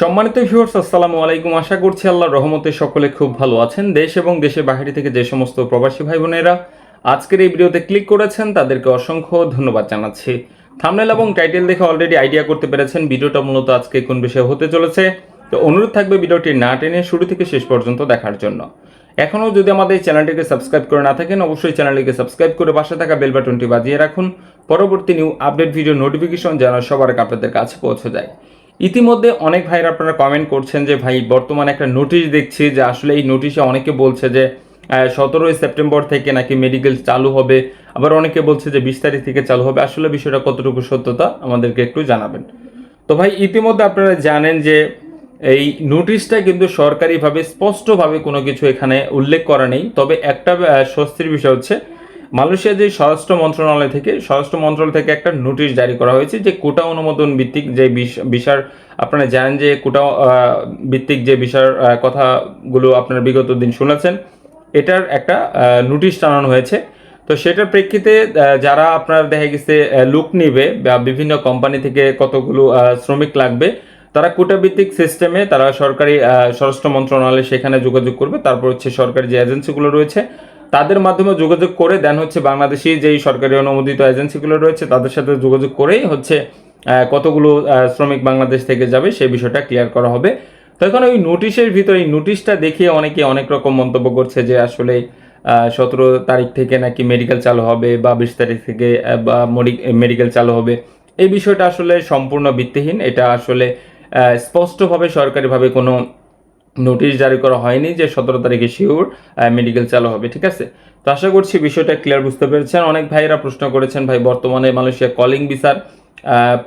সম্মানিত ভিউয়ার্স আসসালামু আলাইকুম। আশা করছি আল্লাহর রহমতে সকলে খুব ভালো আছেন। দেশ এবং দেশের বাইরে থেকে যে সমস্ত প্রবাসী ভাই বোনেরা আজকের এই ভিডিওতে ক্লিক করেছেন, তাদেরকে অসংখ্য ধন্যবাদ জানাচ্ছি। থামনেল এবং টাইটেল দেখে অলরেডি আইডিয়া করতে পেরেছেন ভিডিওটা মূলত আজকে কোন বিষয়ে হতে চলেছে। তো অনুরোধ থাকবে ভিডিওটি না টেনে শুরু থেকে শেষ পর্যন্ত দেখার জন্য। এখনও যদি আমাদের চ্যানেলটিকে সাবস্ক্রাইব করে না থাকেন, অবশ্যই চ্যানেলটিকে সাবস্ক্রাইব করে পাশে থাকা বেল বাটনটি বাজিয়ে রাখুন। পরবর্তী নিউ আপডেট ভিডিও নোটিফিকেশন যেন সবার আপনাদের কাছে পৌঁছে যায়। ইতিমধ্যে অনেক ভাইরা আপনারা কমেন্ট করছেন যে, ভাই, বর্তমানে একটা নোটিশ দেখছি যে আসলে এই নোটিশে অনেকে বলছে যে সতেরোই সেপ্টেম্বর থেকে নাকি মেডিকেল চালু হবে। আবার অনেকে বলছে যে, বিশ তারিখ থেকে চালু হবে। আসলে বিষয়টা কতটুকু সত্যতা আমাদেরকে একটু জানাবেন। তো ভাই, ইতিমধ্যে আপনারা জানেন যে, এই নোটিশটা কিন্তু সরকারিভাবে স্পষ্টভাবে কোনো কিছু এখানে উল্লেখ করা নেই। তবে একটা স্বস্তির বিষয় হচ্ছে মালয়েশিয়া যে স্বরাষ্ট্র মন্ত্রণালয় থেকে স্বরাষ্ট্র মন্ত্রণালয় থেকে একটা নোটিশ জারি করা হয়েছে যে কোটা অনুমোদন ভিত্তিক যে বিশার আপনারা জানেন যে কোটা ভিত্তিক যে আহ, কথাগুলো আপনারা বিগত দিন শুনেছেন এটার একটা নোটিশ টানানো হয়েছে। তো সেটার প্রেক্ষিতে যারা আপনার দেখা গেছে লুক নিবে বা বিভিন্ন কোম্পানি থেকে কতগুলো শ্রমিক লাগবে তারা কোটা ভিত্তিক সিস্টেমে তারা সরকারি স্বরাষ্ট্র মন্ত্রণালয়ে সেখানে যোগাযোগ করবে। তারপর হচ্ছে সরকারি যে এজেন্সিগুলো রয়েছে তাদের মাধ্যমে যোগাযোগ করে দেন হচ্ছে বাংলাদেশি যেই সরকারি অনুমোদিত এজেন্সিগুলো রয়েছে, তাদের সাথে যোগাযোগ করেই হচ্ছে কতগুলো শ্রমিক বাংলাদেশ থেকে যাবে সেই বিষয়টা ক্লিয়ার করা হবে। তো এখন ওই নোটিশের ভিতরে এই নোটিশটা দেখিয়ে অনেকে অনেক রকম মন্তব্য করছে যে আসলে সতেরো তারিখ থেকে নাকি মেডিকেল চালু হবে বা বিশ তারিখ থেকে বা মেডিকেল চালু হবে। এই বিষয়টা আসলে সম্পূর্ণ ভিত্তিহীন। এটা আসলে স্পষ্টভাবে সরকারিভাবে কোনো নোটিশ জারি করা হয়নি যে সতেরো তারিখে শিওর মেডিকেল চালু হবে, ঠিক আছে? তো আশা করছি বিষয়টা ক্লিয়ার বুঝতে পেরেছেন। অনেক ভাইয়েরা প্রশ্ন করেছেন, ভাই, বর্তমানে মালয়েশিয়া কলিং ভিসার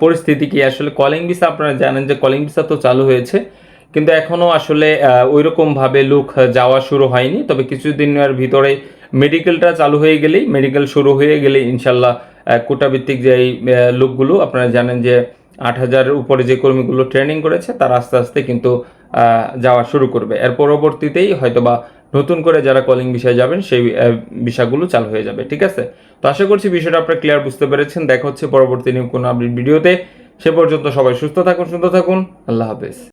পরিস্থিতি কি? আসলে কলিং ভিসা আপনারা জানেন যে কলিং ভিসা তো চালু হয়েছে, কিন্তু এখনও আসলে ওই ভাবে লোক যাওয়া শুরু হয়নি। তবে কিছুদিনের ভিতরে মেডিকেলটা চালু হয়ে গেলেই মেডিকেল শুরু হয়ে গেলেই ইনশাল্লাহ কোটাভিত্তিক কোটা যে এই লোকগুলো, আপনারা জানেন যে আট হাজারের উপরে যে কর্মীগুলো ট্রেনিং করেছে, তারা আস্তে আস্তে কিন্তু যাওয়া শুরু করবে। এর পরবর্তীতেই হয়তোবা নতুন করে যারা কলিং বিষয়ে যাবেন, সেই বিষয়গুলো চালু হয়ে যাবে, ঠিক আছে? তো আশা করছি বিষয়টা আপনারা ক্লিয়ার বুঝতে পেরেছেন। দেখা হচ্ছে পরবর্তী নিয়ে কোনো আপনি ভিডিওতে। সে পর্যন্ত সবাই সুস্থ থাকুন সুস্থ থাকুন। আল্লাহ হাফেজ।